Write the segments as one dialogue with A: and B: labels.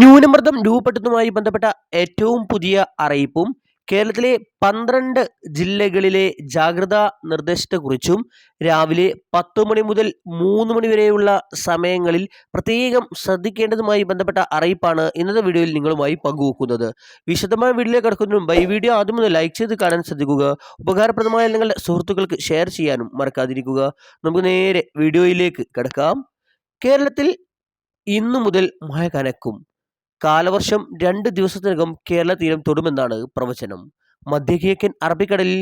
A: ന്യൂനമർദ്ദം രൂപപ്പെട്ടതുമായി ബന്ധപ്പെട്ട ഏറ്റവും പുതിയ അറിയിപ്പും കേരളത്തിലെ പന്ത്രണ്ട് ജില്ലകളിലെ ജാഗ്രതാ നിർദ്ദേശത്തെക്കുറിച്ചും രാവിലെ പത്ത് മണി മുതൽ മൂന്ന് മണി വരെയുള്ള സമയങ്ങളിൽ പ്രത്യേകം ശ്രദ്ധിക്കേണ്ടതുമായി ബന്ധപ്പെട്ട അറിയിപ്പാണ് ഇന്നത്തെ വീഡിയോയിൽ നിങ്ങളുമായി പങ്കുവെക്കുന്നത് വിശദമായ വീഡിയോ കിടക്കുന്നതിനും ഈ വീഡിയോ ആദ്യം മുതൽ ലൈക്ക് ചെയ്ത് കാണാൻ ശ്രദ്ധിക്കുക ഉപകാരപ്രദമായ നിങ്ങളുടെ സുഹൃത്തുക്കൾക്ക് ഷെയർ ചെയ്യാനും മറക്കാതിരിക്കുക നമുക്ക് നേരെ വീഡിയോയിലേക്ക് കിടക്കാം കേരളത്തിൽ ഇന്നു മുതൽ മഴ കനക്കും കാലവർഷം രണ്ട് ദിവസത്തിനകം കേരള തീരം തൊടുമെന്നാണ് പ്രവചനം മധ്യകിഴക്കൻ അറബിക്കടലിൽ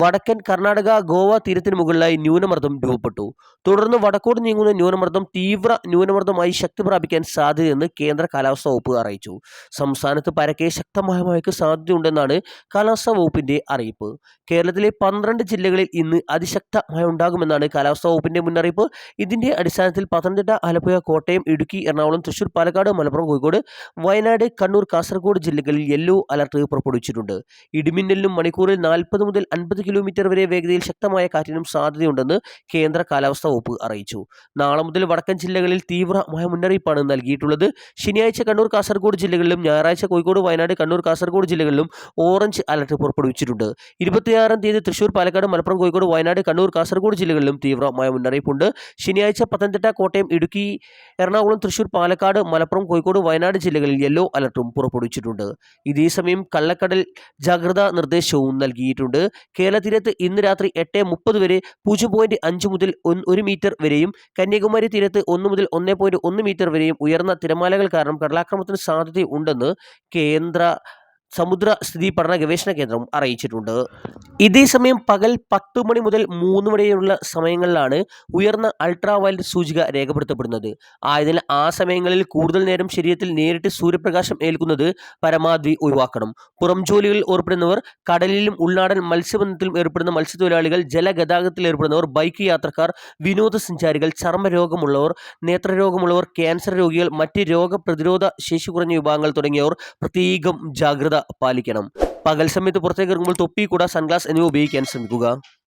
A: വടക്കൻ കർണാടക ഗോവ തീരത്തിന് മുകളിലായി ന്യൂനമർദ്ദം രൂപപ്പെട്ടു തുടർന്ന് വടക്കോട് നീങ്ങുന്ന ന്യൂനമർദ്ദം തീവ്ര ന്യൂനമർദ്ദമായി ശക്തി പ്രാപിക്കാൻ സാധ്യതയെന്ന് കേന്ദ്ര കാലാവസ്ഥാ വകുപ്പ് അറിയിച്ചു സംസ്ഥാനത്ത് പരക്കെ ശക്തമായ മഴയ്ക്ക് സാധ്യതയുണ്ടെന്നാണ് കാലാവസ്ഥാ വകുപ്പിന്റെ അറിയിപ്പ് കേരളത്തിലെ പന്ത്രണ്ട് ജില്ലകളിൽ ഇന്ന് അതിശക്ത മഴ ഉണ്ടാകുമെന്നാണ് കാലാവസ്ഥാ വകുപ്പിന്റെ മുന്നറിയിപ്പ് ഇതിന്റെ അടിസ്ഥാനത്തിൽ പത്തനംതിട്ട ആലപ്പുഴ കോട്ടയം ഇടുക്കി എറണാകുളം തൃശൂർ പാലക്കാട് മലപ്പുറം കോഴിക്കോട് വയനാട് കണ്ണൂർ കാസർഗോഡ് ജില്ലകളിൽ യെല്ലോ അലർട്ട് പുറപ്പെടുവിച്ചിട്ടുണ്ട് ഇടിമിന്നലിനും മണിക്കൂറിൽ നാൽപ്പത് മുതൽ അൻപത് നാൽപ്പത് കിലോമീറ്റർ വരെ വേഗതയിൽ ശക്തമായ കാറ്റിനും സാധ്യതയുണ്ടെന്ന് കേന്ദ്ര കാലാവസ്ഥാ വകുപ്പ് അറിയിച്ചു നാളെ മുതൽ വടക്കൻ ജില്ലകളിൽ തീവ്ര മഴ മുന്നറിയിപ്പാണ് നൽകിയിട്ടുള്ളത് ശനിയാഴ്ച കണ്ണൂർ കാസർഗോഡ് ജില്ലകളിലും ഞായറാഴ്ച കോഴിക്കോട് വയനാട് കണ്ണൂർ കാസർഗോഡ് ജില്ലകളിലും ഓറഞ്ച് അലർട്ട് പുറപ്പെടുവിച്ചിട്ടുണ്ട് ഇരുപത്തിയാറാം തീയതി തൃശൂർ പാലക്കാട് മലപ്പുറം കോഴിക്കോട് വയനാട് കണ്ണൂർ കാസർഗോഡ് ജില്ലകളിലും തീവ്രമായ മുന്നറിയിപ്പുണ്ട് ശനിയാഴ്ച പത്തനംതിട്ട കോട്ടയം ഇടുക്കി എറണാകുളം തൃശൂർ പാലക്കാട് മലപ്പുറം കോഴിക്കോട് വയനാട് ജില്ലകളിൽ യെല്ലോ അലർട്ടും പുറപ്പെടുവിച്ചിട്ടുണ്ട് ഇതേസമയം കള്ളക്കടൽ ജാഗ്രതാ നിർദ്ദേശവും നൽകിയിട്ടുണ്ട് കേരള ഇന്ന് രാത്രി എട്ട് മുപ്പത് വരെ പൂജ്യം പോയിന്റ് അഞ്ച് മുതൽ ഒരു മീറ്റർ വരെയും കന്യാകുമാരി തീരത്ത് ഒന്ന് മുതൽ ഒന്ന് പോയിന്റ് ഒന്ന് മീറ്റർ വരെയും ഉയർന്ന തിരമാലകൾ കാരണം കടലാക്രമണത്തിന് സാധ്യതയുണ്ടെന്ന് കേന്ദ്ര സമുദ്ര സ്ഥിതി പഠന ഗവേഷണ കേന്ദ്രം അറിയിച്ചിട്ടുണ്ട് ഇതേ സമയം പകൽ പത്ത് മണി മുതൽ മൂന്ന് മണിയുള്ള സമയങ്ങളിലാണ് ഉയർന്ന അൾട്രാ വയലറ്റ് സൂചിക രേഖപ്പെടുത്തപ്പെടുന്നത് ആയതിനാൽ ആ സമയങ്ങളിൽ കൂടുതൽ നേരം ശരീരത്തിൽ നേരിട്ട് സൂര്യപ്രകാശം ഏൽക്കുന്നത് പരമാവധി ഒഴിവാക്കണം പുറം ജോലികളിൽ ഏർപ്പെടുന്നവർ കടലിലും ഉൾനാടൻ മത്സ്യബന്ധനത്തിലും ഏർപ്പെടുന്ന മത്സ്യത്തൊഴിലാളികൾ ജലഗതാഗതത്തിൽ ഏർപ്പെടുന്നവർ ബൈക്ക് യാത്രക്കാർ വിനോദസഞ്ചാരികൾ ചർമ്മരോഗമുള്ളവർ നേത്രരോഗമുള്ളവർ ക്യാൻസർ രോഗികൾ മറ്റ് രോഗപ്രതിരോധ ശേഷി കുറഞ്ഞ വിഭാഗങ്ങൾ തുടങ്ങിയവർ പ്രത്യേകം ജാഗ്രത പാലിക്കണം പകൽ സമയത്ത് പുറത്തേക്ക് ഇറങ്ങുമ്പോൾ തൊപ്പി കൂടാ സൺഗ്ലാസ് എന്നിവ ഉപയോഗിക്കാൻ ശ്രമിക്കുക